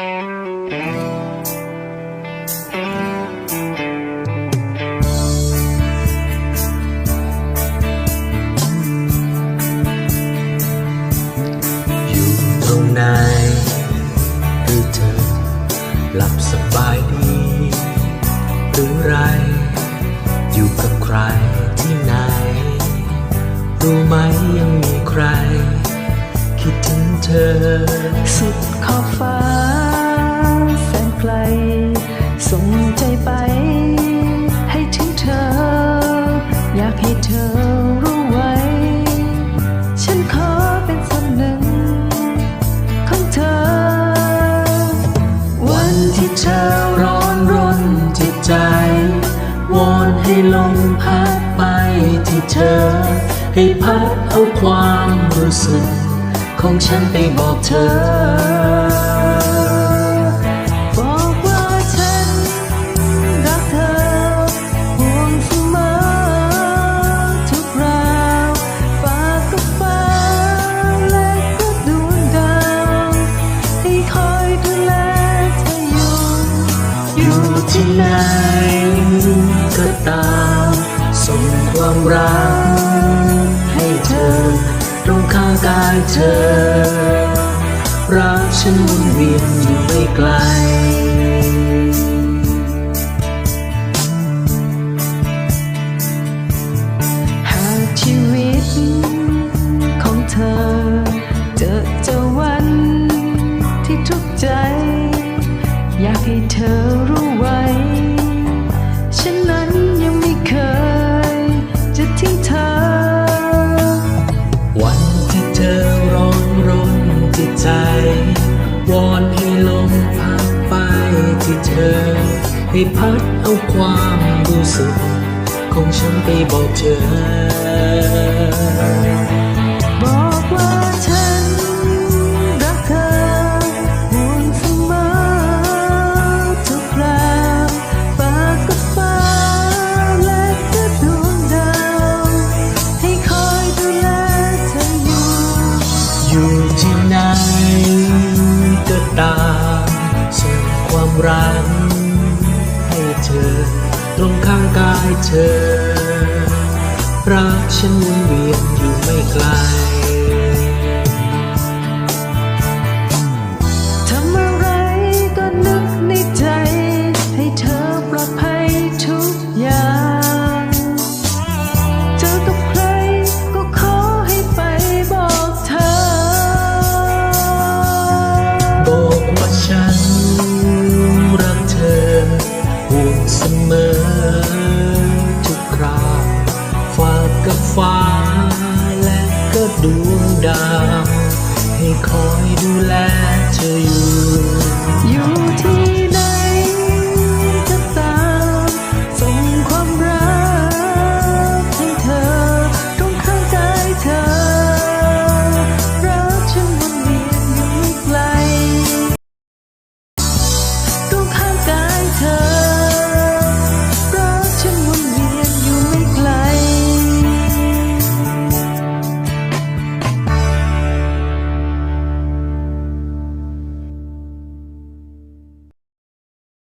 อยู่ตรงไหนหรือเธอหลับสบายดีหรือไร อยู่กับใครที่ไหน รู้ไหมยังมีใคร คิดถึงเธอ สุดขอบฟ้า สนไกลส่งใจไปให้ถึงเธอ อยากให้เธอรู้ไว้ ฉันขอเป็นส่วนหนึ่งของเธอ วันที่เธอร้อนรนจิตใจวอนให้ลมพัดไปที่เธอ ให้พัดเอาความรู้สึกของฉันไปบอกเธอ ที่ไหนก็ตามส่งความรักให้เธอ ตรงข้างกายเธอ รักฉันวนเวียนอยู่ไม่ไกล อยากให้เธอรู้ไว้ ฉันนั้นยังไม่เคย จะทิ้งเธอ วันที่เธอร้อนรนจิตใจ วอนให้ลมพัดไปที่เธอ ให้พัดเอาความรู้สึก ของฉันไปบอกเธอาส่งความรักให้เธอ ตรงข้างกายเธอ รักฉันวนเวียนอยู่ไม่ไกล คอยดูแลเธออยู่